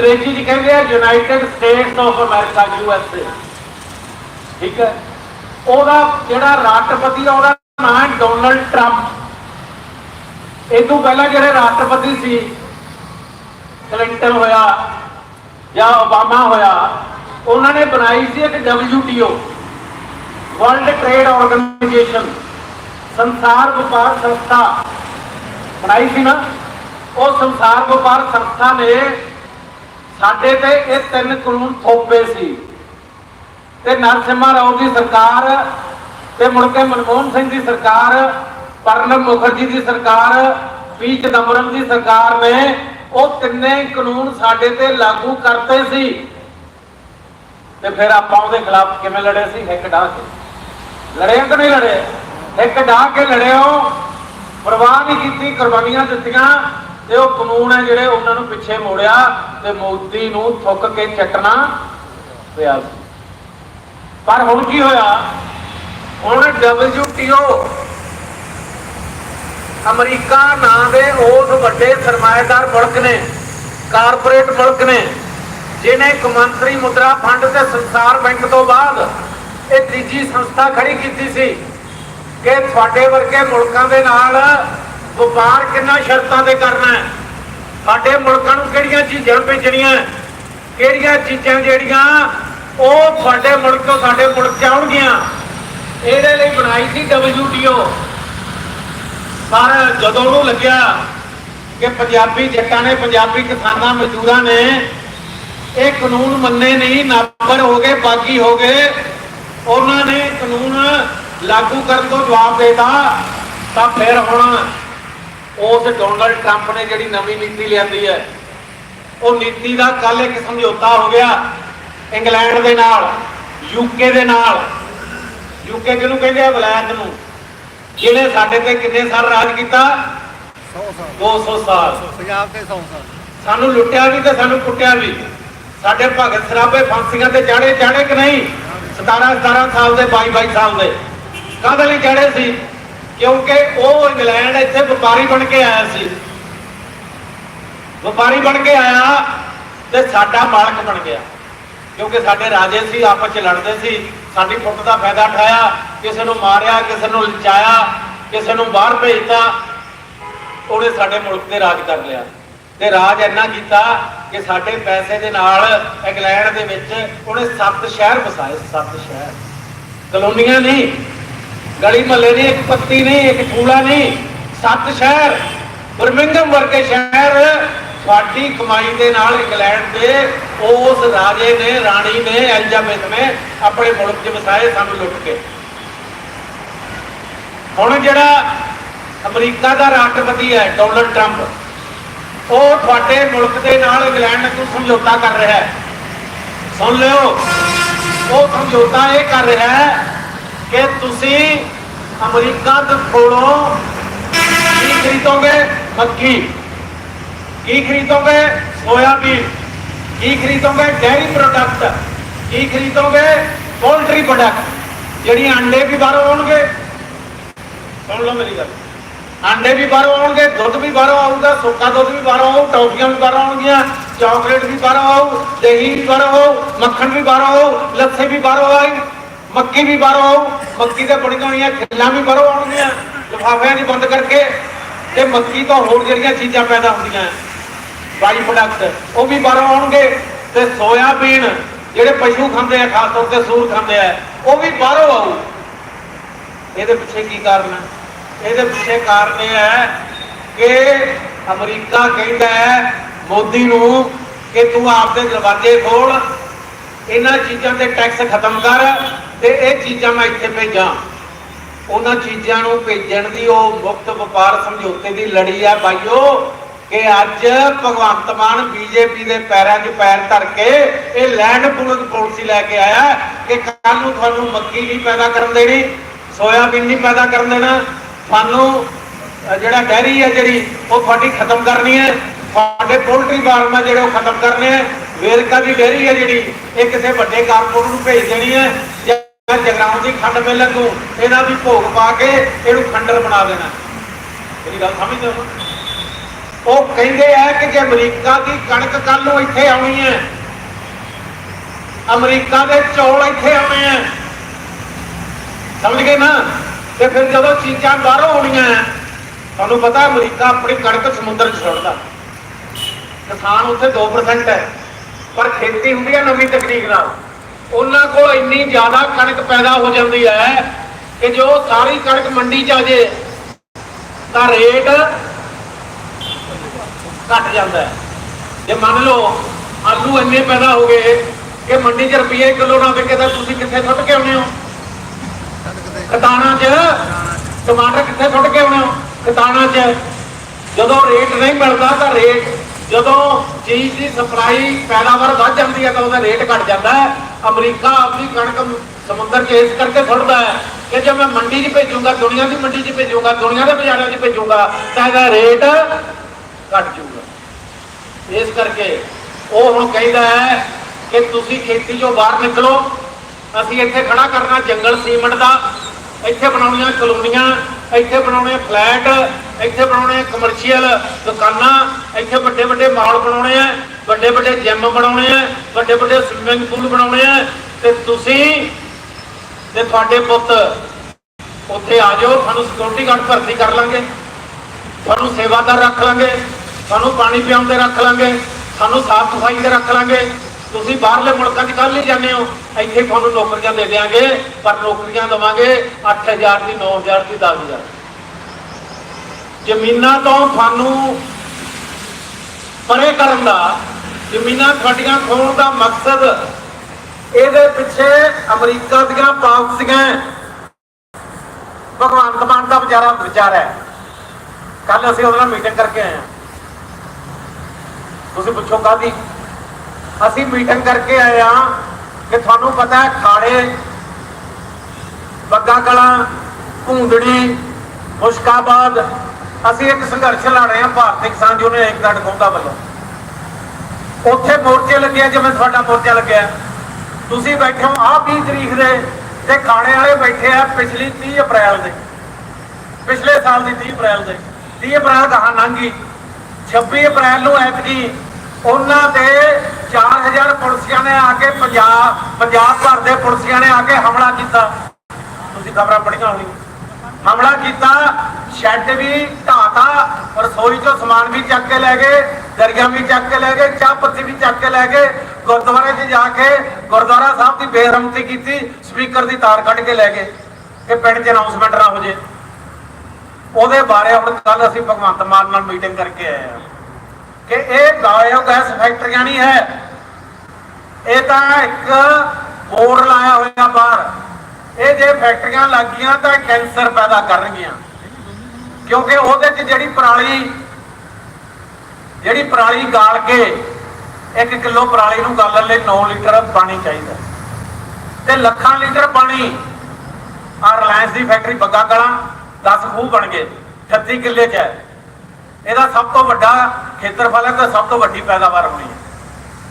ਅੰਗਰੇਜ਼ੀ ਚ ਕਹਿੰਦੇ ਆ United States of America U S A ਠੀਕ ਹੈ? ਉਹਦਾ ਜਿਹੜਾ ਰਾਸ਼ਟਰਪਤੀ ਆ, ਉਹਦਾ ਨਾਮ ਡੋਨਲਡ ਟਰੰਪ ਇਹ ਤੋਂ ਪਹਿਲਾਂ ਜਿਹੜੇ ਰਾਸ਼ਟਰਪਤੀ ਸੀ ਕਲਿੰਟਨ ਹੋਇਆ ਜਾਂ ਓਬਾਮਾ ਹੋਇਆ, ਉਹਨਾਂ ਨੇ ਬਣਾਈ ਸੀ ਇੱਕ WTO ਵਰਲਡ ਟ੍ਰੇਡ ਆਰਗੇਨਾਈਜੇਸ਼ਨ ਸੰਸਾਰ ਵਪਾਰ ਸੰਸਥਾ। ਬਣਾਈ ਸੀ ਨਾ, ਉਹ ਸੰਸਾਰ ਵਪਾਰ ਸੰਸਥਾ ਨੇ ਸਾਡੇ ਤੇ ਇਹ ਤਿੰਨ ਕਾਨੂੰਨ ਥੋਪੇ ਸੀ। ਤੇ ਨਰਸਿਮਹਾ ਰਾਓ ਦੀ ਸਰਕਾਰ ਤੇ ਮੁੜ ਕੇ ਮਨਮੋਹਨ ਸਿੰਘ ਦੀ ਸਰਕਾਰ ਪ੍ਰਣਬ ਮੁਖਰਜੀ ਦੀ ਸਰਕਾਰ, ਪੀ ਚਦੰਬਰਮ ਦੀ ਸਰਕਾਰ ਨੇ ਉਹ ਤਿੰਨੇ ਕਾਨੂੰਨ ਸਾਡੇ ਤੇ ਲਾਗੂ ਕਰਤੇ ਸੀ। ਤੇ ਫਿਰ ਆਪਾਂ ਉਹਦੇ ਖਿਲਾਫ ਕਿਵੇਂ ਲੜੇ ਸੀ? ਹਿੱਕ ਡਾਹ ਕੇ। ਲੜੇ ਕਿ ਨਹੀਂ ਲੜੇ ਹਿੱਕ ਡਾਹ ਕੇ ਲੜਿਓ ਪਰਵਾਹ ਨਹੀਂ ਕੀਤੀ, ਕੁਰਬਾਨੀਆਂ ਦਿੱਤੀਆਂ। ਤੇ ਉਹ ਕਾਨੂੰਨ ਹੈ ਜਿਹੜੇ ਉਹਨਾਂ ਨੂੰ ਪਿੱਛੇ ਮੋੜਿਆ ਤੇ ਮੋਦੀ ਨੂੰ ਥੁੱਕ ਕੇ ਚੱਟਣਾ ਪਿਆ ਪਰ ਹੁਣ ਕੀ ਹੋਇਆ? ਹੁਣ WTO ਅਮਰੀਕਾ ਨਾਂ ਦੇ ਉਸ ਵੱਡੇ ਸਰਮਾਏਦਾਰ ਮੁਲਕ ਨੇ, ਕਾਰਪੋਰੇਟ ਮੁਲਕ ਨੇ, ਜਿਹਨੇ ਕੌਮਾਂਤਰੀ ਮੁਦਰਾ ਫੰਡ ਤੇ ਸੰਸਾਰ ਬੈਂਕ ਤੋਂ ਬਾਅਦ ਇਹ ਤੀਜੀ ਸੰਸਥਾ ਖੜੀ ਕੀਤੀ ਸੀ ਕਿ ਤੁਹਾਡੇ ਵਰਗੇ ਮੁਲਕਾਂ ਦੇ ਨਾਲ ਵਪਾਰ ਕਿੰਨਾ ਸ਼ਰਤਾਂ ਤੇ ਕਰਨਾ ਹੈ? ਸਾਡੇ ਮੁਲਕਾਂ ਨੂੰ ਕਿਹੜੀਆਂ ਚੀਜ਼ਾਂ ਭੇਜਣੀਆਂ ਕਿਹੜੀਆਂ ਚੀਜ਼ਾਂ ਜਿਹੜੀਆਂ ਉਹ ਤੁਹਾਡੇ ਮੁਲਕ ਤੋਂ ਸਾਡੇ ਮੁਲਕ ਚ ਆਉਣਗੀਆਂ? ਇਹਦੇ ਲਈ ਬਣਾਈ ਸੀ WTO ਪਰ ਜਦੋਂ ਉਹਨੂੰ ਲੱਗਿਆ ਕਿ ਪੰਜਾਬੀ ਜੱਟਾਂ ਨੇ, ਪੰਜਾਬੀ ਕਿਸਾਨਾਂ ਮਜ਼ਦੂਰਾਂ ਨੇ ਇਹ ਕਾਨੂੰਨ ਮੰਨੇ ਨਹੀਂ, ਨਾਪਰ ਹੋ ਗਏ, ਬਾਗੀ ਹੋ ਗਏ, ਉਹਨਾਂ ਨੇ ਕਾਨੂੰਨ ਲਾਗੂ ਕਰਨ ਤੋਂ ਜਵਾਬ ਦੇਤਾ, ਤਾਂ ਫਿਰ ਹੁਣ ਉਸ ਡੋਨਲਡ ਟਰੰਪ ਨੇ ਜਿਹੜੀ ਨਵੀਂ ਨੀਤੀ ਲਿਆਂਦੀ ਹੈ ਉਹ ਨੀਤੀ ਦਾ ਕੱਲ ਇੱਕ ਸਮਝੌਤਾ ਹੋ ਗਿਆ ਇੰਗਲੈਂਡ ਦੇ ਨਾਲ ਯੂਕੇ ਦੇ ਨਾਲ। ਯੂਕੇ ਜਿਹਨੂੰ ਕਹਿੰਦੇ ਆ? ਵਲਾਇਤ ਨੂੰ। ਜਿਹਨੇ ਸਾਡੇ ਤੇ ਕਿੰਨੇ ਸਾਲ ਰਾਜ ਕੀਤਾ? 100 ਸਾਲ। 200 ਸਾਲ। ਪੰਜਾਬ ਤੇ 100 ਸਾਲ। ਸਾਨੂੰ ਲੁੱਟਿਆ ਵੀ ਤੇ ਸਾਨੂੰ ਕੁੱਟਿਆ ਵੀ। ਸਾਡੇ ਭਗਤ ਸਰਾਬੇ ਫਾਂਸੀਆਂ ਤੇ ਚੜੇ ਚੜੇ ਕਿ ਨਹੀਂ? 17 17 ਸਾਲ ਦੇ 22 22 ਸਾਲ ਦੇ। ਕਾਹਦੇ ਲਈ ਚੜੇ ਸੀ? ਕਿਉਂਕਿ ਉਹ ਇੰਗਲੈਂਡ ਇੱਥੇ ਵਪਾਰੀ ਬਣ ਕੇ ਆਇਆ ਸੀ। ਵਪਾਰੀ ਬਣ ਕੇ ਆਇਆ ਤੇ ਸਾਡਾ ਮਾਲਕ ਬਣ ਗਿਆ। ਕਿਉਂਕਿ ਸਾਡੇ ਰਾਜੇ ਸੀ, ਆਪਸ ਚ ਲੜਦੇ ਸੀ। ਸਾਡੀ ਫੁੱਟ ਦਾ ਫਾਇਦਾ ਉਠਾਇਆ, ਕਿਸੇ ਨੂੰ ਮਾਰਿਆ, ਕਿਸੇ ਨੂੰ ਲਚਾਇਆ ਕਿਸੇ ਨੂੰ ਬਾਹਰ ਭੇਜਤਾ, ਉਹਨੇ ਸਾਡੇ ਮੁਲਕ ਤੇ ਰਾਜ ਕਰ ਲਿਆ। ਤੇ ਰਾਜ ਇੰਨਾ ਕੀਤਾ ਕਿ ਸਾਡੇ ਪੈਸੇ ਦੇ ਨਾਲ ਇੰਗਲੈਂਡ ਦੇ ਵਿੱਚ ਉਹਨੇ ਸੱਤ ਸ਼ਹਿਰ ਵਸਾਏ, ਸੱਤ ਸ਼ਹਿਰ। ਕਲੋਨੀਆਂ ਨਹੀਂ ਗਲੀ ਮਹੱਲੇ ਨਹੀਂ, ਇੱਕ ਪੱਤੀ ਨਹੀਂ, ਇੱਕ ਕੂੜਾ ਨਹੀਂ, ਸੱਤ ਸ਼ਹਿਰ ਬਰਮਿੰਗਮ ਵਰਗੇ ਸ਼ਹਿਰ, ਤੁਹਾਡੀ ਕਮਾਈ ਦੇ ਨਾਲ ਇੰਗਲੈਂਡ ਦੇ ਉਸ ਰਾਜੇ ਨੇ, ਰਾਣੀ ਨੇ, ਐਲਿਜ਼ਾਬੈਥ ਨੇ ਆਪਣੇ ਮੁਲਕ 'ਚ ਵਸਾਏ, ਸਾਨੂੰ ਲੁੱਟ ਕੇ। ਹੁਣ ਜਿਹੜਾ ਅਮਰੀਕਾ ਦਾ ਰਾਸ਼ਟਰਪਤੀ ਹੈ, ਡੋਨਲਡ ਟਰੰਪ, ਉਹ ਤੁਹਾਡੇ ਮੁਲਕ ਦੇ ਨਾਲ ਇੰਗਲੈਂਡ ਨੂੰ ਸਮਝੌਤਾ ਕਰ ਰਿਹਾ ਹੈ। ਸੁਣ ਲਿਓ, ਉਹ ਸਮਝੌਤਾ ਇਹ ਕਰ ਰਿਹਾ ਹੈ ਕਿ ਤੁਸੀਂ ਅਮਰੀਕਾ ਦੇ ਕੋਲੋਂ ਕੀ ਖਰੀਦੋਗੇ? ਮੱਕੀ ਕੀ ਖਰੀਦੋਗੇ? ਸੋਇਆਬੀਨ। ਕੀ ਖਰੀਦੋਗੇ? Dairy product. ਕੀ ਖਰੀਦੋਗੇ? Poultry product. ਜਿਹੜੀ ਅੰਡੇ ਵੀ ਬਾਹਰੋਂ ਆਉਣਗੇ। ਸੁਣ ਲਓ ਮੇਰੀ ਗੱਲ। ਅੰਡੇ ਵੀ ਬਾਹਰੋਂ ਆਉਣਗੇ, ਦੁੱਧ ਵੀ ਬਾਹਰੋਂ ਆਊਗਾ, ਸੁੱਕਾ ਦੁੱਧ ਵੀ ਬਾਹਰੋਂ ਆਊ, ਟੌਫੀਆਂ ਵੀ ਬਾਹਰੋਂ ਆਉਣਗੀਆਂ, ਚਾਕਲੇਟ ਵੀ ਬਾਹਰੋਂ ਆਊ, ਦਹੀਂ ਵੀ ਬਾਹਰੋਂ ਆਊ, ਮੱਖਣ ਵੀ ਬਾਹਰੋਂ ਆਊ ਲੱਥੇ ਵੀ ਬਾਹਰੋਂ ਆਈ। ਮੱਕੀ ਵੀ ਬਾਹਰੋਂ ਆਊ ਮੱਕੀ ਤੇ ਬੜੀਆਂ ਹੋਈਆਂ ਖਿੱਲਾਂ ਵੀ ਬਾਹਰੋਂ ਆਉਣਗੀਆਂ, ਲਿਫਾਫਿਆਂ ਦੀ ਬੰਦ ਕਰਕੇ ਤੇ ਮੱਕੀ ਤੋਂ ਹੋਰ ਜਿਹੜੀਆਂ ਚੀਜ਼ਾਂ ਪੈਦਾ ਹੁੰਦੀਆਂ ਬਾਈ ਪ੍ਰੋਡਕਟ ਉਹ ਵੀ ਬਾਹਰੋਂ ਆਉਣਗੇ ਤੇ ਸੋਇਆਬੀਨ ਜਿਹੜੇ ਪਸ਼ੂ ਖਾਂਦੇ ਆ, ਖਾਸ ਤੌਰ ਤੇ ਸੂਰ ਖਾਂਦੇ ਆ, ਉਹ ਵੀ ਬਾਹਰੋਂ ਆਊ। ਇਹਦੇ ਪਿੱਛੇ ਕੀ ਕਾਰਨ ਹੈ ਇਹਦੇ ਪਿੱਛੇ ਕਾਰਨ ਇਹ ਹੈ ਕਿ ਅਮਰੀਕਾ ਕਹਿੰਦਾ ਹੈ, ਮੋਦੀ ਨੂੰ ਕਿ ਤੂੰ ਆਪਦੇ ਦਰਵਾਜ਼ੇ ਖੋਲ, ਇਹਨਾਂ ਚੀਜ਼ਾਂ ਤੇ ਟੈਕਸ ਖਤਮ ਕਰ ਤੇ ਇਹ ਚੀਜ਼ਾਂ ਮੈਂ ਇੱਥੇ ਭੇਜਾਂ। ਉਹਨਾਂ ਚੀਜ਼ਾਂ ਨੂੰ ਭੇਜਣ ਦੀ ਉਹ ਮੁਕਤ ਵਪਾਰ ਸਮਝੌਤੇ ਦੀ ਲੜੀ ਆ ਬਾਈਓ ਕਿ ਅੱਜ ਭਗਵੰਤ ਮਾਨ ਬੀਜੇਪੀ ਦੇ ਪੈਰਾਂ 'ਚ ਪੈਰ ਧਰ ਕੇ ਇਹ ਲੈਂਡ ਪੂਲਿੰਗ ਪਾਲਿਸੀ ਲੈ ਕੇ ਆਇਆ ਕਿ ਕੱਲ ਨੂੰ ਤੁਹਾਨੂੰ ਮੱਕੀ ਨਹੀਂ ਪੈਦਾ ਕਰਨ ਦੇਣੀ, ਸੋਇਆਬੀਨ ਨਹੀਂ ਪੈਦਾ ਕਰਨ ਦੇਣਾ। ਤੁਹਾਨੂੰ ਜਿਹੜਾ ਡੈਰੀ ਹੈ ਜਿਹੜੀ, ਉਹ ਤੁਹਾਡੀ ਖਤਮ ਕਰਨੀ ਹੈ। ਤੁਹਾਡੇ ਪੋਲਟਰੀ ਫਾਰਮ ਹੈ ਜਿਹੜੇ ਉਹ ਖਤਮ ਕਰਨੇ ਹੈ ਵੇਰਕਾ ਦੀ ਡੈਰੀ ਹੈ ਜਿਹੜੀ, ਇਹ ਕਿਸੇ ਵੱਡੇ ਕਾਰਪੋਰੇਟ ਨੂੰ ਭੇਜ ਦੇਣੀ ਹੈ ਜਾਂ ਦੀ ਖੰਡ ਮਿਲਣ ਨੂੰ ਇਹਦਾ ਵੀ ਭੋਗ ਪਾ ਕੇ ਇਹਨੂੰ ਖੰਡਰ ਬਣਾ ਦੇਣਾ। ਮੇਰੀ ਗੱਲ ਸਮਝਦੇ ਹੋ? ਉਹ ਕਹਿੰਦੇ ਆ ਕਿ ਜੇ ਅਮਰੀਕਾ ਦੀ ਕਣਕ ਕੱਲ ਨੂੰ ਇੱਥੇ ਆਉਣੀ ਹੈ, ਅਮਰੀਕਾ ਦੇ ਚੌਲ ਇੱਥੇ ਆਉਣੇ ਆ ਸਮਝ ਗਏ ਨਾ? ਤੇ ਫਿਰ ਜਦੋਂ ਚੀਜ਼ਾਂ ਬਾਹਰੋਂ ਆਉਣੀਆਂ, ਤੁਹਾਨੂੰ ਪਤਾ ਅਮਰੀਕਾ ਆਪਣੀ ਕਣਕ ਸਮੁੰਦਰ 'ਚ ਸੁੱਟਦਾ। ਕਿਸਾਨ ਉੱਥੇ 2% ਹੈ, ਪਰ ਖੇਤੀ ਹੁੰਦੀ ਹੈ ਨਵੀਂ ਤਕਨੀਕ ਨਾਲ। ਉਹਨਾਂ ਕੋਲ ਇੰਨੀ ਜ਼ਿਆਦਾ ਕਣਕ ਪੈਦਾ ਹੋ ਜਾਂਦੀ ਹੈ ਕਿ ਜੋ ਸਾਰੀ ਕਣਕ ਮੰਡੀ 'ਚ ਆ ਜੇ, ਤਾਂ ਰੇਟ ਘਟ ਜਾਂਦਾ ਹੈ। ਜੇ ਮੰਨ ਲਓ ਆਲੂ ਇੰਨੇ ਪੈਦਾ ਹੋ ਗਏ ਕਿ ਮੰਡੀ 'ਚ ਰੁਪਈਏ ਕਿਲੋ ਨਾ ਵਿਕੇ, ਤਾਂ ਤੁਸੀਂ ਕਿੱਥੇ ਸੁੱਟ ਕੇ ਆਉਣੇ ਹੋ? ਕਣਕ 'ਚ, ਟਮਾਟਰ ਕਿੱਥੇ ਸੁੱਟ ਕੇ ਆਉਣੇ ਹੋ? ਕਤਾਣਾ 'ਚ। ਜਦੋਂ ਰੇਟ ਨਹੀਂ ਮਿਲਦਾ, ਤਾਂ ਰੇਟ ਜਦੋਂ ਚੀਜ਼ ਦੀ ਸਪਲਾਈ ਪੈਦਾਵਾਰ ਵੱਧ ਜਾਂਦੀ ਹੈ, ਤਾਂ ਉਹਦਾ ਰੇਟ ਘਟ ਜਾਂਦਾ ਹੈ। ਅਮਰੀਕਾ ਆਪਣੀ ਕਣਕ ਸਮੁੰਦਰ 'ਚ ਇਸ ਕਰਕੇ ਸੁੱਟਦਾ ਹੈ ਕਿ ਜੇ ਮੈਂ ਮੰਡੀ 'ਚ ਭੇਜੂੰਗਾ, ਦੁਨੀਆ ਦੀ ਮੰਡੀ 'ਚ ਭੇਜੂਗਾ, ਦੁਨੀਆ ਦੇ ਬਾਜ਼ਾਰਾਂ 'ਚ ਭੇਜੂੰਗਾ, ਤਾਂ ਇਹਦਾ ਰੇਟ ਘਟ ਜਾਊਗਾ। ਇਸ ਕਰਕੇ ਉਹ ਹੁਣ ਕਹਿੰਦਾ ਹੈ ਕਿ ਤੁਸੀਂ ਖੇਤੀ ਚੋਂ ਬਾਹਰ ਨਿਕਲੋ, ਅਸੀਂ ਇੱਥੇ ਖੜਾ ਕਰਨਾ ਜੰਗਲ ਸੀਮੈਂਟ ਦਾ, ਇੱਥੇ ਬਣਾਉਣੀਆਂ ਕਲੋਨੀਆਂ, ਇੱਥੇ ਬਣਾਉਣੇ ਫਲੈਟ, ਇੱਥੇ ਬਣਾਉਣੇ ਕਮਰਸ਼ੀਅਲ ਦੁਕਾਨਾਂ, ਇੱਥੇ ਵੱਡੇ ਵੱਡੇ ਮਾਲ ਬਣਾਉਣੇ ਆ। ਵੱਡੇ ਵੱਡੇ ਜਿਮ ਬਣਾਉਣੇ ਆ ਵੱਡੇ ਵੱਡੇ ਸਵਿਮਿੰਗ ਪੂਲ ਬਣਾਉਣੇ ਆ, ਤੇ ਤੁਸੀਂ ਤੇ ਤੁਹਾਡੇ ਪੁੱਤ ਉੱਥੇ ਆ ਜਾਓ, ਤੁਹਾਨੂੰ ਸਿਕਿਉਰਿਟੀ ਗਾਰਡ ਭਰਤੀ ਕਰ ਲਾਂਗੇ। ਤੁਹਾਨੂੰ ਸੇਵਾਦਾਰ ਰੱਖ ਲਾਂਗੇ, ਤੁਹਾਨੂੰ ਪਾਣੀ ਪਿਆਉਣ ਦੇ ਰੱਖ ਲਾਂਗੇ ਤੁਹਾਨੂੰ ਸਾਫ਼ ਸਫ਼ਾਈ ਦੇ ਰੱਖ ਲਾਂਗੇ। ਤੁਸੀਂ ਬਾਹਰਲੇ ਮੁਲਕਾਂ 'ਚ ਕੱਲ ਹੀ ਜਾਂਦੇ ਹੋ, ਇੱਥੇ ਤੁਹਾਨੂੰ ਨੌਕਰੀਆਂ ਦੇ ਦੇਾਂਗੇ ਪਰ ਨੌਕਰੀਆਂ ਦਵਾਂਗੇ 8000 ਦੀ 9000 ਦੀ 10000 ਜ਼ਮੀਨਾਂ ਤੋਂ ਤੁਹਾਨੂੰ ਪਰੇ ਕਰਨ ਦਾ ਜ਼ਮੀਨਾਂ ਤੁਹਾਡੀਆਂ ਖੋਣ ਦਾ ਮਕਸਦ ਇਹਦੇ ਪਿੱਛੇ ਅਮਰੀਕਾ ਦੀਆਂ ਪਾਲਿਸੀਆਂ ਭਗਵੰਤ ਮਾਨ ਦਾ ਵਿਚਾਰਾ ਵਿਚਾਰ ਹੈ। ਕੱਲ ਅਸੀਂ ਉਹਦੇ ਨਾਲ ਮੀਟਿੰਗ ਕਰਕੇ ਆਏ ਹਾਂ। ਤੁਸੀਂ ਪੁੱਛੋ ਕਾਦੀ ਅਸੀਂ ਮੀਟਿੰਗ ਕਰਕੇ ਆਏ ਹਾਂ ਕਿ ਤੁਹਾਨੂੰ ਪਤਾ ਹੈ ਖਾੜੇ ਬੱਗਾ ਕਲਾਂ ਭੂੰਦੜੀ ਮੁਸ਼ਕਾਬਾਦ, ਅਸੀਂ ਇੱਕ ਸੰਘਰਸ਼ ਲੜ ਰਹੇ ਹਾਂ, ਭਾਰਤੀ ਕਿਸਾਨ ਯੂਨੀਅਨ ਏਕਤਾ ਟਕੋਂਦਾ ਵੱਲੋਂ। ਉੱਥੇ ਮੋਰਚੇ ਲੱਗੇ ਜਿਵੇਂ ਤੁਹਾਡਾ ਮੋਰਚਾ ਲੱਗਿਆ ਤੁਸੀਂ ਬੈਠੇ ਹੋ, ਆਹ 20 ਤਰੀਕ ਦੇ ਤੇ ਖਾਣੇ ਵਾਲੇ ਬੈਠੇ ਆ ਪਿਛਲੀ 30 ਅਪ੍ਰੈਲ ਦੇ। ਪਿਛਲੇ ਸਾਲ ਦੀ 30 ਅਪ੍ਰੈਲ ਦੇ। 30 ਅਪ੍ਰੈਲ ਕਹਾ ਲੰਘੀ 26 ਅਪ੍ਰੈਲ ਨੂੰ ਐਤਕੀ ਉਹਨਾਂ ਤੇ 4000 ਪੁਲਿਸਿਆਂ ਨੇ ਆ ਕੇ ਪੰਜਾਬ ਪੰਜਾਬ ਭਰ ਦੇ ਪੁਲਿਸੀਆਂ ਨੇ ਆ ਕੇ ਹਮਲਾ ਕੀਤਾ। ਤੁਸੀਂ ਖਬਰਾਂ ਪੜ੍ਹੀਆਂ ਹੋਣੀਆਂ। ਹਮਲਾ ਕੀਤਾ, ਸ਼ੈੱਡ ਵੀ ਢਾਤਾ ਰਸੋਈ ਚੋਂ ਸਮਾਨ ਵੀ ਚੱਕ ਕੇ ਲੈ ਗਏ, ਦਰੀਆਂ ਵੀ ਚੱਕ ਕੇ ਲੈ ਗਏ, ਚਾਹ ਪੱਤੀ ਵੀ ਚੱਕ ਕੇ ਲੈ ਗਏ, ਗੁਰਦੁਆਰੇ 'ਚ ਜਾ ਕੇ ਗੁਰਦੁਆਰਾ ਸਾਹਿਬ ਦੀ ਬੇਰਹਮਤੀ ਕੀਤੀ, ਸਪੀਕਰ ਦੀ ਤਾਰ ਕੱਢ ਕੇ ਲੈ ਗਏ, ਕਿ ਪਿੰਡ 'ਚ ਅਨਾਉਂਸਮੈਂਟ ਨਾ ਹੋ ਜੇ। ਉਹਦੇ ਬਾਰੇ ਹੁਣ ਕੱਲ ਅਸੀਂ ਭਗਵੰਤ ਮਾਨ ਨਾਲ ਮੀਟਿੰਗ ਕਰਕੇ ਆਏ ਹਾਂ। ਕਿ ਇਹ ਬਾਇਓ ਗੈਸ ਫੈਕਟਰੀਆਂ ਨਹੀਂ ਹੈ। ਇਹ ਤਾਂ ਇੱਕ ਬੋਰਡ ਲਾਇਆ ਹੋਇਆ ਬਾਹਰ। ਇਹ ਫੈਕਟਰੀਆਂ ਲੱਗੀਆਂ ਤਾਂ ਕੈਂਸਰ ਪੈਦਾ ਕਰਨਗੀਆਂ। ਕਿਉਂਕਿ ਉਹਦੇ 'ਚ ਜਿਹੜੀ ਪਰਾਲੀ ਜਿਹੜੀ ਪਰਾਲੀ ਗਾਲ ਕੇ 1 ਕਿਲੋ ਪਰਾਲੀ ਨੂੰ ਗਾਲਣ ਲਈ 9 ਲੀਟਰ ਪਾਣੀ ਚਾਹੀਦਾ। ਤੇ ਲੱਖਾਂ ਲੀਟਰ ਪਾਣੀ ਆ ਰਿਲਾਇੰਸ ਦੀ ਫੈਕਟਰੀ ਬੱਗਾ ਕਲਾਂ 10 ਖੂਹ ਬਣ ਗਏ 36 ਕਿੱਲੇ 'ਚ ਹੈ। ਇਹਦਾ ਸਭ ਤੋਂ ਵੱਡਾ ਖੇਤਰਫਲ ਹੈ ਤੇ ਸਭ ਤੋਂ ਵੱਡੀ ਪੈਦਾਵਾਰ ਹੋਣੀ ਹੈ।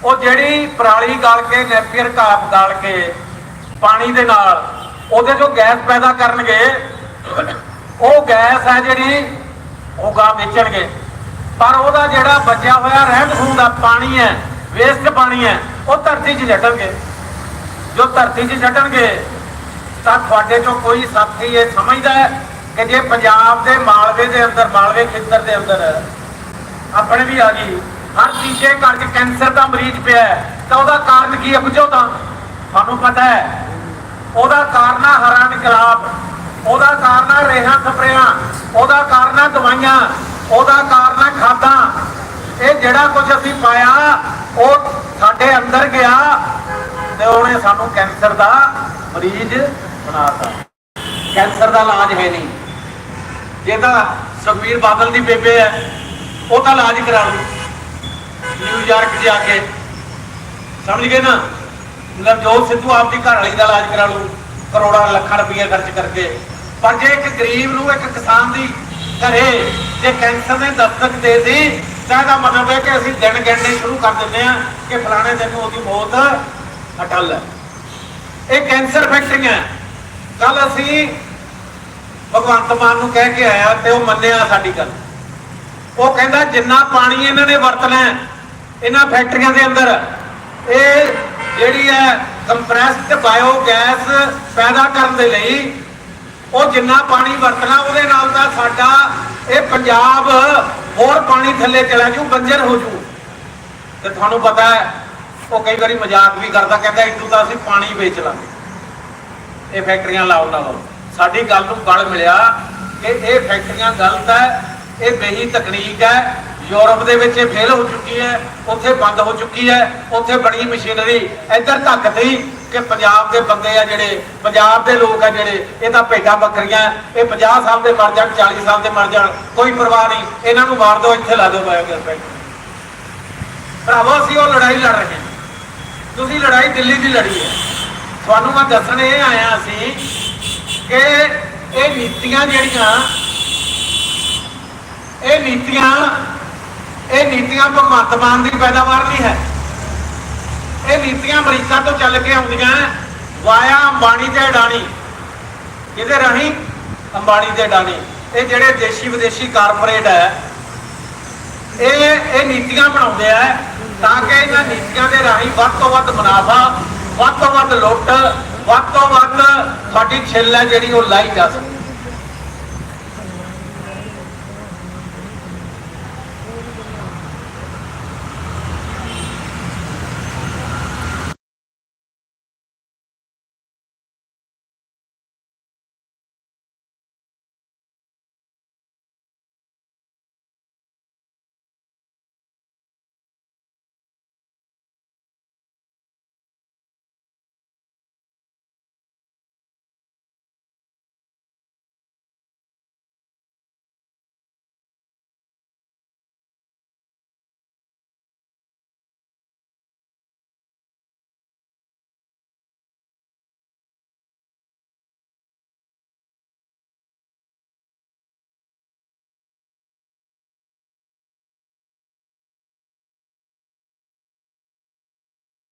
ਉਹ ਜਿਹੜੀ ਪਰਾਲੀ ਗਾਲ ਕੇ, ਨੈਪੀਅਰ ਕਾਪ ਗਾਲ ਕੇ ਪਾਣੀ ਦੇ ਨਾਲ ਉਹਦੇ ਜੋ ਗੈਸ ਪੈਦਾ ਕਰਨਗੇ, ਉਹ ਗੈਸ ਹੈ ਜਿਹੜੀ ਉਹ ਗਾਂ ਵੇਚਣਗੇ। ਪਰ ਉਹਦਾ ਜਿਹੜਾ ਬਚਿਆ ਹੋਇਆ ਰਹਿੰਦ ਖੂੰਦ ਦਾ ਪਾਣੀ ਹੈ ਵੇਸਟ ਪਾਣੀ ਹੈ, ਉਹ ਧਰਤੀ 'ਚ ਛੱਡਣਗੇ। ਜੋ ਧਰਤੀ 'ਚ ਛੱਡਣਗੇ, ਤਾਂ ਤੁਹਾਡੇ ਚੋਂ ਕੋਈ ਸਾਥੀ ਇਹ ਸਮਝਦਾ ਹੈ ਕਿ ਜੇ ਪੰਜਾਬ ਦੇ ਮਾਲਵੇ ਦੇ ਅੰਦਰ, ਮਾਲਵੇ ਖੇਤਰ ਦੇ ਅੰਦਰ ਆਪਣੇ ਵੀ ਆ ਗਈ, ਹਰ ਤੀਜੇ ਘਰ 'ਚ ਕੈਂਸਰ ਦਾ ਮਰੀਜ਼ ਪਿਆ ਤਾਂ ਉਹਦਾ ਕਾਰਨ ਕੀ ਹੈ, ਪੁੱਛੋ ਤਾਂ। ਤੁਹਾਨੂੰ ਪਤਾ ਹੈ ਉਹਦਾ ਕਾਰਨ ਆ ਹਰਾ ਇਨਕਲਾਬ ਉਹਦਾ ਕਾਰਨ ਰੇਹਾਂ ਸਪਰੇਆਂ ਉਹਦਾ ਕਾਰਨ ਦਵਾਈਆਂ, ਉਹਦਾ ਕਾਰਨ ਖਾਦਾਂ। ਇਹ ਜਿਹੜਾ ਕੁਝ ਅਸੀਂ ਪਾਇਆ, ਉਹ ਸਾਡੇ ਅੰਦਰ ਗਿਆ ਤੇ ਉਹਨੇ ਸਾਨੂੰ ਕੈਂਸਰ ਦਾ ਮਰੀਜ਼ ਬਣਾਤਾ। ਕੈਂਸਰ ਦਾ ਇਲਾਜ ਹੈ ਨਹੀਂ। ਜੇ ਤਾਂ ਸੁਖਬੀਰ ਬਾਦਲ ਦੀ ਬੇਬੇ ਹੈ, ਉਹ ਤਾਂ ਇਲਾਜ ਕਰਾ ਲੂ ਨਿਊਯਾਰਕ ਜਾ ਕੇ। ਸਮਝ ਗਏ ਨਾ? ਨਵਜੋਤ ਸਿੱਧੂ ਆਪਦੀ ਘਰ ਵਾਲੀ ਦਾ ਇਲਾਜ ਕਰਾ ਲੂ ਕਰੋੜਾਂ ਲੱਖਾਂ ਰੁਪਏ ਖਰਚ ਕਰਕੇ। ਪਰ ਜੇ ਇੱਕ ਗਰੀਬ ਨੂੰ ਇੱਕ ਕਿਸਾਨ ਦੀ ਘਰੇ ਜੇ ਕੈਂਸਰ ਨੇ ਦਸਤਕ ਦੇ ਦੀ ਤਾਂ ਇਹਦਾ ਮਤਲਬ ਹੈ ਕਿ ਅਸੀਂ ਦਿਨ ਗਿਣਨੇ ਸ਼ੁਰੂ ਕਰ ਦਿੰਦੇ ਆ ਕਿ ਫਲਾਣੇ ਦਿਨ ਉਹਦੀ ਮੌਤ ਅਟਲ ਹੈ। ਇਹ ਕੈਂਸਰ ਫੈਕਟਰੀਆਂ ਕੱਲ ਅਸੀਂ ਭਗਵੰਤ ਮਾਨ ਨੂੰ ਕਹਿ ਕੇ ਆਇਆ ਤੇ ਉਹ ਮੰਨਿਆ ਸਾਡੀ ਗੱਲ। ਉਹ ਕਹਿੰਦਾ ਜਿੰਨਾ ਪਾਣੀ ਇਹਨਾਂ ਨੇ ਵਰਤਣਾ ਹੈ, ਇਹਨਾਂ ਫੈਕਟਰੀਆਂ ਦੇ ਅੰਦਰ ਇਹ ਜਿਹੜੀ ਹੈ ਕੰਪਰੈਸਡ ਬਾਇਓਗੈਸ ਪੈਦਾ ਕਰਨ ਦੇ ਲਈ, ਉਹ ਜਿੰਨਾ ਪਾਣੀ ਵਰਤਣਾ, ਉਹਦੇ ਨਾਲ ਤਾਂ ਸਾਡਾ ਇਹ ਪੰਜਾਬ ਹੋਰ ਪਾਣੀ ਥੱਲੇ ਚਲਾ ਜੂ, ਬੰਜਰ ਹੋ ਜੂ। ਤੇ ਤੁਹਾਨੂੰ ਪਤਾ ਹੈ, ਉਹ ਕਈ ਵਾਰੀ ਮਜ਼ਾਕ ਵੀ ਕਰਦਾ, ਕਹਿੰਦਾ ਇਦੋਂ ਤਾਂ ਅਸੀਂ ਪਾਣੀ ਵੇਚ ਲਾਂਗੇ। ਇਹ ਫੈਕਟਰੀਆਂ ਲਾਉਣ ਨਾਲੋਂ ਸਾਡੀ ਗੱਲ ਨੂੰ ਬਲ ਮਿਲਿਆ ਕਿ ਇਹ ਫੈਕਟਰੀਆਂ ਗਲਤ ਹੈ, ਇਹ ਬੇਹੀ ਤਕਨੀਕ ਹੈ ਯੂਰਪ ਦੇ ਵਿੱਚ ਇਹ ਫੇਲ ਹੋ ਚੁੱਕੀ ਹੈ, ਉੱਥੇ ਬੰਦ ਹੋ ਚੁੱਕੀ ਹੈ, ਉੱਥੇ ਬੜੀ ਮਸ਼ੀਨਰੀ ਇੱਧਰ ਤੱਕ ਤੀ ਕਿ ਪੰਜਾਬ ਦੇ ਬੰਦੇ ਆ ਜਿਹੜੇ, ਪੰਜਾਬ ਦੇ ਲੋਕ ਆ ਜਿਹੜੇ, ਇਹ ਤਾਂ ਭੇਡਾਂ ਬੱਕਰੀਆਂ, ਇਹ 50 ਸਾਲ ਦੇ ਮਰ ਜਾਣ 40 ਸਾਲ ਦੇ ਮਰ ਜਾਣ, ਕੋਈ ਪਰਵਾਹ ਨਹੀਂ, ਇਹਨਾਂ ਨੂੰ ਮਾਰ ਦਿਓ, ਇੱਥੇ ਲਾ ਦਿਓ ਬਾਇਓਗੈਸ ਫੈਕਟਰੀ ਭਰਾਵੋ, ਅਸੀਂ ਉਹ ਲੜਾਈ ਲੜ ਰਹੇ ਹਾਂ। ਤੁਸੀਂ ਲੜਾਈ ਦਿੱਲੀ ਦੀ ਲੜੀ ਹੈ। ਤੁਹਾਨੂੰ ਮੈਂ ਦੱਸਣ ਇਹ ਆਇਆ ਅਸੀਂ ਕਿ ਇਹ ਨੀਤੀਆਂ ਜਿਹੜੀਆਂ, ਇਹ ਨੀਤੀਆਂ ਇਹ ਨੀਤੀਆਂ ਭਗਵੰਤ ਮਾਨ ਦੀ ਪੈਦਾਵਾਰ ਨਹੀਂ ਹੈ। ਇਹ ਨੀਤੀਆਂ ਅਮਰੀਕਾ ਤੋਂ ਚੱਲ ਕੇ ਆਉਂਦੀਆਂ ਵਾਇਆ ਅੰਬਾਣੀ ਤੇ ਅਡਾਣੀ ਇਹਦੇ ਰਾਹੀਂ ਅੰਬਾਣੀ ਤੇ ਅਡਾਣੀ ਇਹ ਜਿਹੜੇ ਦੇਸ਼ੀ ਵਿਦੇਸ਼ੀ ਕਾਰਪੋਰੇਟ ਹੈ, ਇਹ ਇਹ ਨੀਤੀਆਂ ਬਣਾਉਂਦੇ ਆ ਤਾਂ ਕਿ ਇਹਨਾਂ ਨੀਤੀਆਂ ਦੇ ਰਾਹੀਂ ਵੱਧ ਤੋਂ ਵੱਧ ਮੁਨਾਫਾ, ਵੱਧ ਤੋਂ ਵੱਧ ਲੁੱਟ, ਵੱਧ ਤੋਂ ਵੱਧ ਸਾਡੀ ਛਿੱਲ ਹੈ ਜਿਹੜੀ ਉਹ ਲਾਈ ਜਾ ਸਕੇ।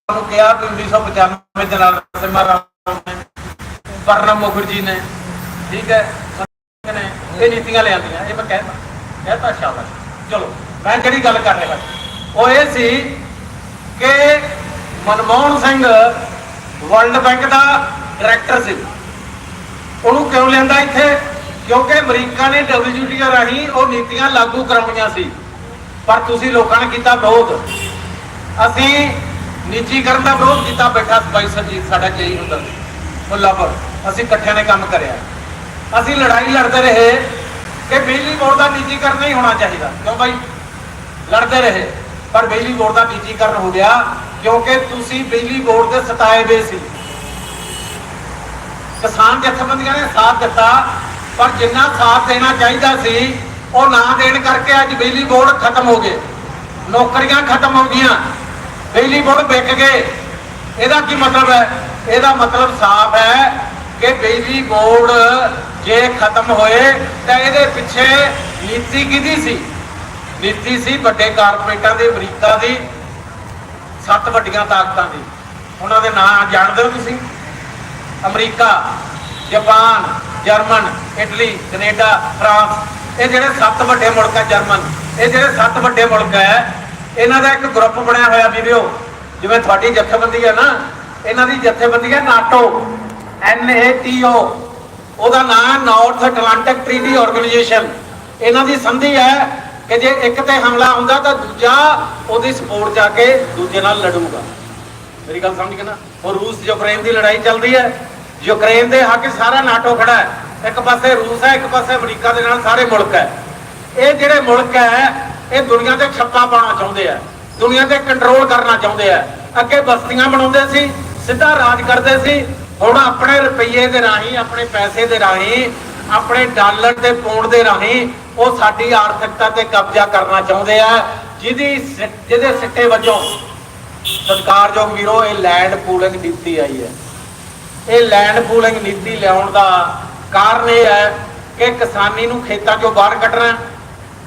ਨੂੰ ਕਿਹਾ ਵੀ 1995 ਦੇ ਸਿਮਾ ਰਾਮ ਨੇ ਪਰਨਮ ਮੁਖਰਜੀ ਨੇ, ਠੀਕ ਹੈ ਨੇ, ਇਹ ਨੀਤੀਆਂ ਲਿਆਂਦੀਆਂ ਇਹ ਮੈਂ ਕਹਿਤਾ ਕਹਿਤਾ ਸ਼ਾਬਾਸ਼। ਚਲੋ, ਮੈਂ ਕਿਹੜੀ ਗੱਲ ਕਰ ਰਿਹਾ ਉਹ ਇਹ ਸੀ ਕਿ ਮਨਮੋਹਨ ਸਿੰਘ ਵਰਲਡ ਬੈਂਕ ਦਾ ਡਾਇਰੈਕਟਰ ਸੀ। ਉਹਨੂੰ ਕਿਉਂ ਲਿਆਂਦਾ ਇੱਥੇ? ਕਿਉਂਕਿ ਅਮਰੀਕਾ ਨੇ WTO ਰਾਹੀਂ ਉਹ ਨੀਤੀਆਂ ਲਾਗੂ ਕਰਾਉਣੀਆਂ ਸੀ। ਪਰ ਤੁਸੀਂ ਲੋਕਾਂ ਨੇ ਕੀਤਾ ਵਿਰੋਧ। ਅਸੀਂ ਨਿੱਜੀਕਰਨ ਦਾ ਵਿਰੋਧ ਕੀਤਾ ਬੈਠਾ ਸਪਾਈ ਸਰਜੀਤ ਸਾਡਾ ਕਈ ਹੁੰਦਾ। ਸੀ ਮੁੱਲਾਪੁਰ ਅਸੀਂ ਇਕੱਠਿਆਂ ਨੇ ਕੰਮ ਕਰਿਆ। ਅਸੀਂ ਲੜਾਈ ਲੜਦੇ ਰਹੇ ਕਿ ਬਿਜਲੀ ਬੋਰਡ ਦਾ ਨਿੱਜੀਕਰਨ ਨਹੀਂ ਹੋਣਾ ਚਾਹੀਦਾ। ਕਿਉਂ ਬਾਈ? ਲੜਦੇ ਰਹੇ, ਪਰ ਬਿਜਲੀ ਬੋਰਡ ਦਾ ਨਿੱਜੀਕਰਨ ਹੋ ਗਿਆ ਕਿਉਂਕਿ ਤੁਸੀਂ ਬਿਜਲੀ ਬੋਰਡ ਦੇ ਸਤਾਏ ਹੋਏ ਸੀ। ਕਿਸਾਨ ਜਥੇਬੰਦੀਆਂ ਨੇ ਸਾਥ ਦਿੱਤਾ, ਪਰ ਜਿੰਨਾ ਸਾਥ ਦੇਣਾ ਚਾਹੀਦਾ ਸੀ, ਉਹ ਨਾ ਦੇਣ ਕਰਕੇ ਅੱਜ ਬਿਜਲੀ ਬੋਰਡ ਖਤਮ ਹੋ ਗਏ। ਨੌਕਰੀਆਂ ਖਤਮ ਹੋ ਗਈਆਂ। ਬਿਜਲੀ ਬੋਰਡ ਵਿਕ ਗਏ। ਇਹਦਾ ਕੀ ਮਤਲਬ ਹੈ? ਇਹਦਾ ਮਤਲਬ ਸਾਫ਼ ਹੈ ਕਿ ਬਿਜਲੀ ਬੋਰਡ ਜੇ ਖਤਮ ਹੋਏ ਤਾਂ ਇਹਦੇ ਪਿੱਛੇ ਨੀਤੀ ਕਿਹਦੀ ਸੀ? ਨੀਤੀ ਸੀ ਵੱਡੇ ਕਾਰਪੋਰੇਟਾਂ ਦੇ, ਅਮਰੀਕਾ ਦੀ, ਸੱਤ ਵੱਡੀਆਂ ਤਾਕਤਾਂ ਦੀ। ਉਹਨਾਂ ਦੇ ਨਾਂ ਜਾਣਦੇ ਹੋ ਤੁਸੀਂ? America, Japan, German, Italy, Canada, France. ਇਹ ਜਿਹੜੇ ਸੱਤ ਵੱਡੇ ਮੁਲਕ ਹੈ ਜਰਮਨ, ਇਹ ਜਿਹੜੇ ਸੱਤ ਵੱਡੇ ਮੁਲਕ ਹੈ ਇਹਨਾਂ ਦਾ ਇੱਕ ਗਰੁੱਪ ਬਣਿਆ ਹੋਇਆ ਵੀਡੀਓ ਜਿਵੇਂ ਤੁਹਾਡੀ ਜਥੇਬੰਦੀ ਹੈ ਨਾ, ਇਹਨਾਂ ਦੀ ਜਥੇਬੰਦੀ ਹੈ ਨਾਟੋ NATO ਉਹਦਾ ਨਾਮ ਨਾਰਥ ਐਟਲਾਂਟਿਕ ਟ੍ਰੀਟੀ ਆਰਗੇਨਾਈਜੇਸ਼ਨ ਇਹਨਾਂ ਦੀ ਸੰਧੀ ਹੈ ਕਿ ਜੇ ਇੱਕ ਤੇ ਹਮਲਾ ਹੁੰਦਾ ਤਾਂ ਦੂਜਾ ਉਹਦੀ ਸਪੋਰਟ ਜਾ ਕੇ ਦੂਜੇ ਨਾਲ ਲੜੂਗਾ। ਮੇਰੀ ਗੱਲ ਸਮਝ ਗਏ ਨਾ? ਉਹ ਰੂਸ ਯੂਕਰੇਨ ਦੀ ਲੜਾਈ ਚੱਲਦੀ ਹੈ। ਯੂਕਰੇਨ ਦੇ ਹੱਕ 'ਚ ਸਾਰਾ ਨਾਟੋ ਖੜਾ ਹੈ। ਇੱਕ ਪਾਸੇ ਰੂਸ ਹੈ, ਇੱਕ ਪਾਸੇ ਅਮਰੀਕਾ ਦੇ ਨਾਲ ਸਾਰੇ ਮੁਲਕ ਹੈ। ਇਹ ਜਿਹੜੇ ਮੁਲਕ ਹੈ ਇਹ ਦੁਨੀਆ ਤੇ ਛੱਪਾ ਪਾਉਣਾ ਚਾਹੁੰਦੇ ਆ। ਦੁਨੀਆ ਤੇ ਕੰਟਰੋਲ ਕਰਨਾ ਚਾਹੁੰਦੇ ਆ। ਅੱਗੇ ਬਸਤੀਆਂ ਬਣਾਉਂਦੇ ਸੀ, ਸਿੱਧਾ ਰਾਜ ਕਰਦੇ ਸੀ। ਹੁਣ ਆਪਣੇ ਰੁਪਈਏ ਦੇ ਰਾਹੀਂ, ਆਪਣੇ ਪੈਸੇ ਦੇ ਰਾਹੀਂ, ਆਪਣੇ ਡਾਲਰ ਤੇ ਪੌਂਡ ਦੇ ਰਾਹੀਂ ਉਹ ਸਾਡੀ ਆਰਥਿਕਤਾ ਤੇ ਕਬਜ਼ਾ ਕਰਨਾ ਚਾਹੁੰਦੇ ਆ। ਜਿਹਦੀ ਜਿਹਦੇ ਸਿੱਟੇ ਵਜੋਂ ਸਤਿਕਾਰਯੋਗ ਵੀਰੋ, ਇਹ ਲੈਂਡ ਪੂਲਿੰਗ ਨੀਤੀ ਆਈ ਹੈ। ਇਹ ਲੈਂਡ ਪੂਲਿੰਗ ਨੀਤੀ ਲਿਆਉਣ ਦਾ ਕਾਰਨ ਇਹ ਹੈ ਕਿ ਕਿਸਾਨੀ ਨੂੰ ਖੇਤਾਂ ਚੋਂ ਬਾਹਰ ਕੱਢਣਾ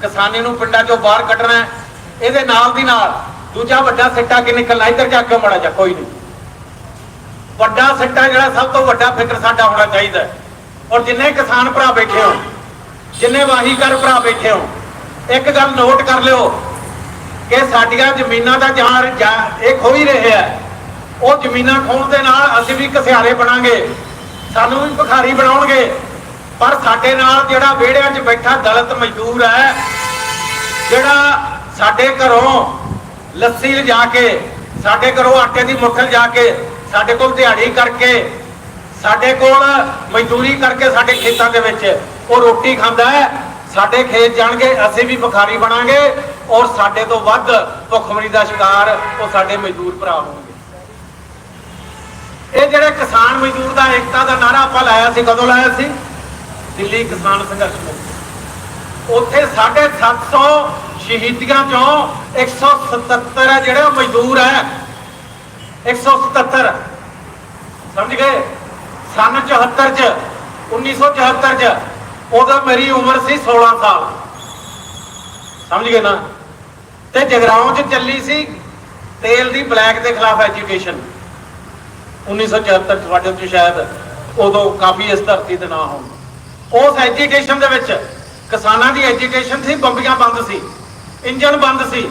ਕਿਸਾਨੀ ਨੂੰ ਪਿੰਡਾਂ ਚੋਂ ਬਾਹਰ ਕੱਢਣਾ ਹੈ। ਇਹਦੇ ਨਾਲ ਦੀ ਨਾਲ ਦੂਜਾ ਵੱਡਾ ਸਿੱਟਾ ਕਿ ਨਿਕਲਣਾ, ਇੱਧਰ ਜਾ ਕੇ ਮੜਾ ਜਾ, ਕੋਈ ਨਹੀਂ। ਵੱਡਾ ਸਿੱਟਾ ਜਿਹੜਾ ਸਭ ਤੋਂ ਵੱਡਾ ਫਿਕਰ ਸਾਡਾ ਹੋਣਾ ਚਾਹੀਦਾ ਔਰ ਜਿੰਨੇ ਕਿਸਾਨ ਭਰਾ ਬੈਠੇ ਹੋ ਜਿੰਨੇ ਵਾਹੀਕਾਰ ਭਰਾ ਬੈਠੇ ਹੋ ਇੱਕ ਗੱਲ ਨੋਟ ਕਰ ਲਿਓ ਕਿ ਸਾਡੀਆਂ ਜ਼ਮੀਨਾਂ ਦਾ ਜਾਂ ਇਹ ਖੋ ਹੀ ਰਹੇ ਹੈ। ਉਹ ਜ਼ਮੀਨਾਂ ਖੋਣ ਦੇ ਨਾਲ ਅਸੀਂ ਵੀ ਘਸਿਆਰੇ ਬਣਾਂਗੇ, ਸਾਨੂੰ ਵੀ ਭਿਖਾਰੀ ਬਣਾਉਣਗੇ। ਪਰ ਸਾਡੇ ਨਾਲ ਜਿਹੜਾ ਵਿਹੜਿਆਂ 'ਚ ਬੈਠਾ ਦਲਿਤ ਮਜ਼ਦੂਰ ਹੈ, ਜਿਹੜਾ ਸਾਡੇ ਘਰੋਂ ਲੱਸੀ ਲਿਜਾ ਕੇ, ਸਾਡੇ ਘਰੋਂ ਆਟੇ ਦੀ ਮੁੱਠ ਲਿਜਾ ਕੇ, ਸਾਡੇ ਕੋਲ ਦਿਹਾੜੀ ਕਰਕੇ, ਸਾਡੇ ਕੋਲ ਮਜ਼ਦੂਰੀ ਕਰਕੇ ਸਾਡੇ ਖੇਤਾਂ ਦੇ ਵਿੱਚ ਉਹ ਰੋਟੀ ਖਾਂਦਾ ਹੈ, ਸਾਡੇ ਖੇਤ ਜਾਣਗੇ, ਅਸੀਂ ਵੀ ਭਿਖਾਰੀ ਬਣਾਂਗੇ ਔਰ ਸਾਡੇ ਤੋਂ ਵੱਧ ਭੁੱਖਮਰੀ ਦਾ ਸ਼ਿਕਾਰ ਉਹ ਸਾਡੇ ਮਜ਼ਦੂਰ ਭਰਾ ਹੋਣਗੇ। ਇਹ ਜਿਹੜੇ ਕਿਸਾਨ ਮਜ਼ਦੂਰ ਦਾ ਏਕਤਾ ਦਾ ਨਾਰਾ ਆਪਾਂ ਲਾਇਆ ਸੀ, ਕਦੋਂ ਲਾਇਆ ਸੀ? ਦਿੱਲੀ ਕਿਸਾਨ ਸੰਘਰਸ਼ ਮੁਕਤ। ਉੱਥੇ 750 ਸ਼ਹੀਦੀਆਂ ਚੋਂ 177 ਹੈ ਜਿਹੜੇ ਮਜ਼ਦੂਰ ਹੈ 177 ਸਮਝ ਗਏ? ਸਨ 74 ਚ 1974 ਚ। ਉਦੋਂ ਮੇਰੀ ਉਮਰ ਸੀ 16 ਸਾਲ। ਸਮਝ ਗਏ ਨਾ? ਤੇ ਜਗਰਾਉਂ ਚ ਚੱਲੀ ਸੀ ਤੇਲ ਦੀ ਬਲੈਕ ਦੇ ਖਿਲਾਫ ਐਜੂਕੇਸ਼ਨ। 1974 ਚ ਤੁਹਾਡੇ ਤੋਂ ਸ਼ਾਇਦ ਉਦੋਂ ਕਾਫੀ ਇਸ ਧਰਤੀ ਤੇ ਨਾ ਹੋਣ। ਉਸ ਐਜੂਕੇਸ਼ਨ ਦੇ ਵਿੱਚ ਕਿਸਾਨਾਂ ਦੀ ਐਜੂਕੇਸ਼ਨ ਸੀ, ਬੰਬੀਆਂ ਬੰਦ ਸੀ ਇੰਜਨ ਬੰਦ ਸੀ,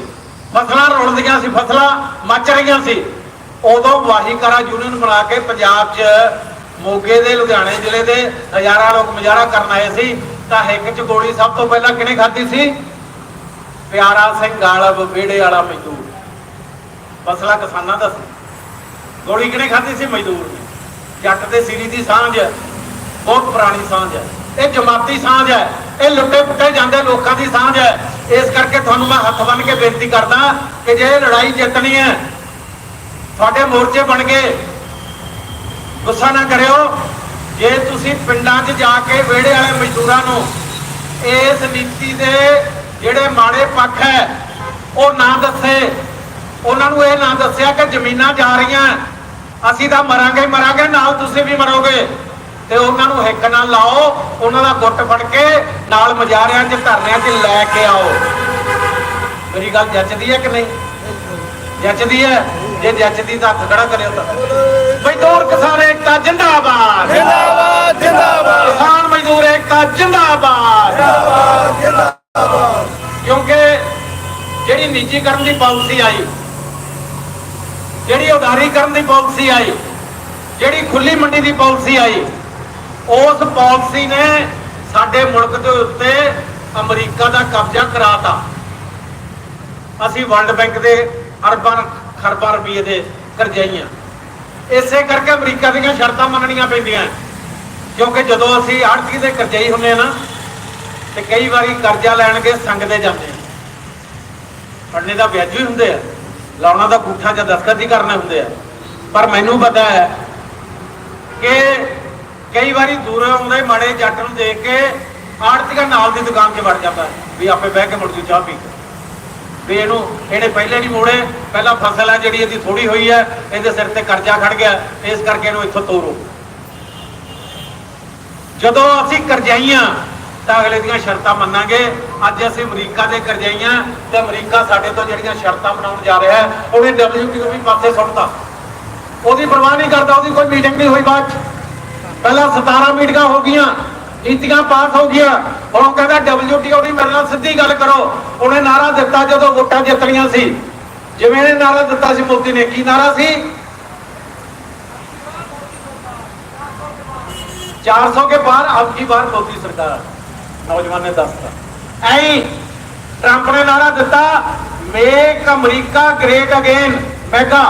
ਫਸਲਾਂ ਰੁਲਦੀਆਂ ਸੀ, ਫਸਲਾਂ ਮੱਚ ਰਹੀਆਂ ਸੀ। ਉਦੋਂ ਵਾਹੀਕਾਰਾ ਯੂਨੀਅਨ ਬਣਾ ਕੇ ਪੰਜਾਬ 'ਚ ਮੋਗੇ ਦੇ, ਲੁਧਿਆਣੇ ਜ਼ਿਲ੍ਹੇ ਦੇ ਹਜ਼ਾਰਾਂ ਲੋਕ ਮੁਜ਼ਾਹਰਾ ਕਰਨ ਆਏ ਸੀ, ਤਾਂ ਹਿੱਕ 'ਚ ਗੋਲੀ ਸਭ ਤੋਂ ਪਹਿਲਾਂ ਕਿਹਨੇ ਖਾਧੀ ਸੀ? ਪਿਆਰਾ ਸਿੰਘ ਗਾਲਬ ਵਿਹੜੇ ਵਾਲਾ ਮਜ਼ਦੂਰ। ਫਸਲਾ ਕਿਸਾਨਾਂ ਦਾ ਸੀ। ਗੋਲੀ ਕਿਹਨੇ ਖਾਧੀ ਸੀ? ਮਜ਼ਦੂਰ ਨੇ। ਜੱਟ ਦੇ ਸਿਰੀ ਦੀ ਸਾਂਝ, ਬਹੁਤ ਪੁਰਾਣੀ ਸਾਂਝ ਹੈ। ਇਹ ਜਮਾਤੀ ਸਾਂਝ ਹੈ। ਇਹ ਲੁੱਟੇ ਪੁੱਟੇ ਜਾਂਦੇ ਲੋਕਾਂ ਦੀ ਸਾਂਝ ਹੈ। ਇਸ ਕਰਕੇ ਤੁਹਾਨੂੰ ਮੈਂ ਹੱਥ ਬੰਨ ਕੇ ਬੇਨਤੀ ਕਰਦਾ ਕਿ ਜੇ ਲੜਾਈ ਜਿੱਤਣੀ ਹੈ, ਤੁਹਾਡੇ ਮੋਰਚੇ ਬਣ ਗਏ ਗੁੱਸਾ ਨਾ ਕਰਿਓ। ਜੇ ਤੁਸੀਂ ਪਿੰਡਾਂ 'ਚ ਜਾ ਕੇ ਵਿਹੜੇ ਵਾਲੇ ਮਜ਼ਦੂਰਾਂ ਨੂੰ ਇਸ ਨੀਤੀ ਦੇ ਜਿਹੜੇ ਮਾੜੇ ਪੱਖ ਹੈ, ਉਹ ਨਾ ਦੱਸੇ। ਉਹਨਾਂ ਨੂੰ ਇਹ ਨਾ ਦੱਸਿਆ ਕਿ ਜ਼ਮੀਨਾਂ ਜਾ ਰਹੀਆਂ। ਅਸੀਂ ਤਾਂ ਮਰਾਂਗੇ ਮਰਾਂਗੇ, ਨਾਲ ਤੁਸੀਂ ਵੀ ਮਰੋਗੇ। ਤੇ ਉਹਨਾਂ ਨੂੰ ਹਿੱਕ ਨਾਲ ਲਾਓ ਉਹਨਾਂ ਦਾ ਗੁੱਟ ਫੜ ਕੇ ਨਾਲ ਮਜਾਰਿਆਂ 'ਚ ਧਰਨਿਆਂ 'ਚ ਲੈ ਕੇ ਆਓ। ਮੇਰੀ ਗੱਲ ਜੱਚਦੀ ਹੈ ਕਿ ਨਹੀਂ? ਜੱਚਦੀ ਹੈ? ਜੇ ਜੱਚਦੀ ਤਾਂ ਹੱਥ ਖੜਾ ਕਰਿਓ ਤਾਂ। ਮਜ਼ਦੂਰ ਕਿਸਾਨ ਏਕਤਾ ਜਿੰਦਾਬਾਦ। ਜਿੰਦਾਬਾਦ ਜਿੰਦਾਬਾਦ। ਕਿਸਾਨ ਮਜ਼ਦੂਰ ਏਕਤਾ ਜਿੰਦਾਬਾਦ। ਜਿੰਦਾਬਾਦ ਜਿੰਦਾਬਾਦ। ਕਿਉਂਕਿ ਜਿਹੜੀ ਨਿੱਜੀਕਰਨ ਦੀ ਪਾਲਿਸੀ ਆਈ ਜਿਹੜੀ ਉਦਾਰੀਕਰਨ ਦੀ ਪਾਲਿਸੀ ਆਈ ਜਿਹੜੀ ਖੁੱਲੀ ਮੰਡੀ ਦੀ ਪਾਲਿਸੀ ਆਈ ਉਸ ਪਾਲਿਸੀ ਨੇ ਸਾਡੇ ਮੁਲਕ ਦੇ ਉੱਤੇ ਅਮਰੀਕਾ ਦਾ ਕਬਜ਼ਾ ਕਰਾਤਾ। ਅਸੀਂ ਵਰਲਡ ਬੈਂਕ ਦੇ ਅਰਬਾਂ ਖਰਬਾਂ ਰੁਪਏ ਦੇ ਕਰਜ਼ਾਈਆਂ ਇਸੇ ਕਰਕੇ ਅਮਰੀਕਾ ਦੀਆਂ ਸ਼ਰਤਾਂ ਮੰਨਣੀਆਂ ਪੈਂਦੀਆਂ। ਕਿਉਂਕਿ ਜਦੋਂ ਅਸੀਂ ਆੜਤੀ ਦੇ ਕਰਜ਼ਾਈ ਹੁੰਨੇ ਆ ਨਾ, ਤੇ ਕਈ ਵਾਰੀ ਕਰਜ਼ਾ ਲੈਣਗੇ ਸੰਗ ਸੰਗਦੇ ਜਾਂਦੇ ਆ। ਫੜਨੇ ਦਾ ਵਿਆਜ ਵੀ ਹੁੰਦੇ ਆ, ਲਾਉਣਾ ਦਾ ਗੁੱਠਾ ਜਾਂ ਦਸਤਖਤ ਹੀ ਕਰਨੇ ਹੁੰਦੇ ਆ। ਪਰ ਮੈਨੂੰ ਪਤਾ ਹੈ ਕਿ ਕਈ ਵਾਰੀ ਦੂਰੋਂ ਆਉਂਦੇ ਮਾੜੇ ਜੱਟ ਨੂੰ ਦੇਖ ਕੇ ਆੜਤੀਆ ਨਾਲ ਦੀ ਦੁਕਾਨ 'ਚ ਵੜ ਜਾਂਦਾ ਵੀ ਆਪੇ ਬਹਿ ਕੇ ਮੁੜ ਜੂ ਚਾਹ ਪੀ ਵੀ ਇਹਨੂੰ ਇਹਨੇ ਪਹਿਲੇ ਨਹੀਂ ਮੋੜੇ, ਪਹਿਲਾਂ ਫਸਲ ਹੈ ਜਿਹੜੀ ਇਹਦੀ ਥੋੜੀ ਹੋਈ ਹੈ, ਇਹਦੇ ਸਿਰ ਤੇ ਕਰਜ਼ਾ ਖੜ ਗਿਆ, ਇਸ ਕਰਕੇ ਇਹਨੂੰ ਇੱਥੋਂ ਤੋਰੋ। ਜਦੋਂ ਅਸੀਂ ਕਰਜ਼ਾਈਆਂ, ਤਾਂ ਅਗਲੇ ਦੀਆਂ ਸ਼ਰਤਾਂ ਮੰਨਾਂਗੇ। ਅੱਜ ਅਸੀਂ ਅਮਰੀਕਾ ਦੇ ਕਰਜ਼ਾਈਆਂ, ਤੇ ਅਮਰੀਕਾ ਸਾਡੇ ਤੋਂ ਜਿਹੜੀਆਂ ਸ਼ਰਤਾਂ ਬਣਾਉਣ ਜਾ ਰਿਹਾ ਉਹਨੇ WTO ਵੀ ਪਾਸੇ ਸੁੱਟਦਾ ਉਹਦੀ ਪਰਵਾਹ ਨਹੀਂ ਕਰਦਾ, ਉਹਦੀ ਕੋਈ ਮੀਟਿੰਗ ਨਹੀਂ ਹੋਈ ਬਾਅਦ 'ਚ। ਪਹਿਲਾਂ 17 ਮੀਟਿੰਗਾਂ ਹੋ ਗਈਆਂ, ਨੀਤੀਆਂ ਪਾਸ ਹੋ ਗਈਆਂ। ਹੁਣ ਉਹ ਕਹਿੰਦਾ ਡਬਲਯੂਟੀਓ ਦੀ ਮੇਰੇ ਨਾਲ ਸਿੱਧੀ ਗੱਲ ਕਰੋ। ਉਹਨੇ ਨਾਰਾ ਦਿੱਤਾ ਜਦੋਂ ਵੋਟਾਂ ਜਿੱਤਣੀਆਂ ਸੀ। ਜਿਵੇਂ ਇਹਨੇ ਨਾਰਾ ਦਿੱਤਾ ਸੀ, ਮੋਦੀ ਨੇ। ਕੀ ਨਾਰਾ ਸੀ? 400 ਕੇ ਬਾਹਰ ਆਪਕੀ ਬਾਹਰ ਮੋਦੀ ਸਰਕਾਰ। ਨੌਜਵਾਨ ਨੇ ਦੱਸਤਾ। ਐਂ ਟਰੰਪ ਨੇ ਨਾਰਾ ਦਿੱਤਾ make America great again MAGA,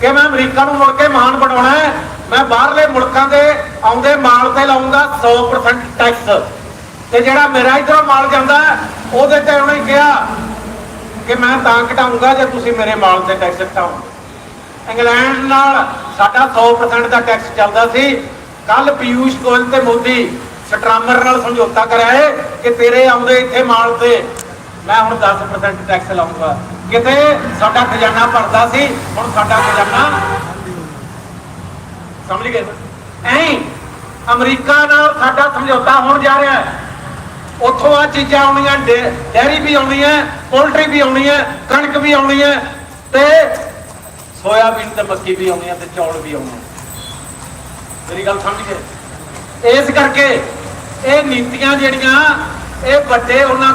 ਕਿ ਮੈਂ ਅਮਰੀਕਾ ਨੂੰ ਮੁੜ ਕੇ ਮਹਾਨ ਬਣਾਉਣਾ ਹੈ? ਮੈਂ ਬਾਹਰਲੇ ਮੁਲਕਾਂ ਦੇ ਆਉਂਦੇ ਮਾਲ ਤੇ ਲਾਉਂਗਾ 100% ਟੈਕਸ ਤੇ ਜਿਹੜਾ ਮੇਰਾ ਇਧਰੋਂ ਮਾਲ ਜਾਂਦਾ, ਉਹਦੇ ਤੇ ਉਹਨੇ ਕਿਹਾ ਕਿ ਮੈਂ ਤਾਂ ਘਟਾਉਂਗਾ ਜੇ ਤੁਸੀਂ ਮੇਰੇ ਮਾਲ ਤੇ ਟੈਕਸ ਘਟਾਓ ਇੰਗਲੈਂਡ ਨਾਲ ਸਾਡਾ 100% ਦਾ ਟੈਕਸ ਚੱਲਦਾ ਸੀ। ਕੱਲ ਪਿਊਸ਼ ਗੋਇਲ ਤੇ ਮੋਦੀ ਸਟਰਾਮਰ ਨਾਲ ਸਮਝੌਤਾ ਕਰਿਆ ਹੈ ਕਿ ਤੇਰੇ ਆਉਂਦੇ ਇੱਥੇ ਮਾਲ ਤੇ, ਮੈਂ ਹੁਣ 10% ਟੈਕਸ ਲਾਉਂਗਾ। ਕਿਤੇ ਸਾਡਾ ਖਜ਼ਾਨਾ ਭਰਦਾ ਸੀ, ਹੁਣ ਸਾਡਾ ਖਜ਼ਾਨਾ ਸਮਝ ਗਏ ਐਂ ਅਮਰੀਕਾ ਨਾਲ ਸਾਡਾ ਸਮਝੌਤਾ ਹੋਣ ਜਾ ਰਿਹਾ ਹੈ। ਉੱਥੋਂ ਆ ਚੀਜ਼ਾਂ ਆਉਣੀਆਂ ਡੈਰੀ ਵੀ ਆਉਣੀ ਹੈ, ਪੋਲਟਰੀ ਵੀ ਆਉਣੀ ਹੈ, ਕਣਕ ਵੀ ਆਉਣੀ ਹੈ ਤੇ ਸੋਇਆਬੀਨ ਤੇ ਮੱਕੀ ਵੀ ਆਉਣੀ ਹੈ ਤੇ ਚੌਲ ਵੀ ਆਉਣੇ ਮੇਰੀ ਗੱਲ ਸਮਝ ਗਏ? ਇਸ ਕਰਕੇ ਇਹ ਨੀਤੀਆਂ ਜਿਹੜੀਆਂ, ਇਹ ਵੱਡੇ ਉਹਨਾਂ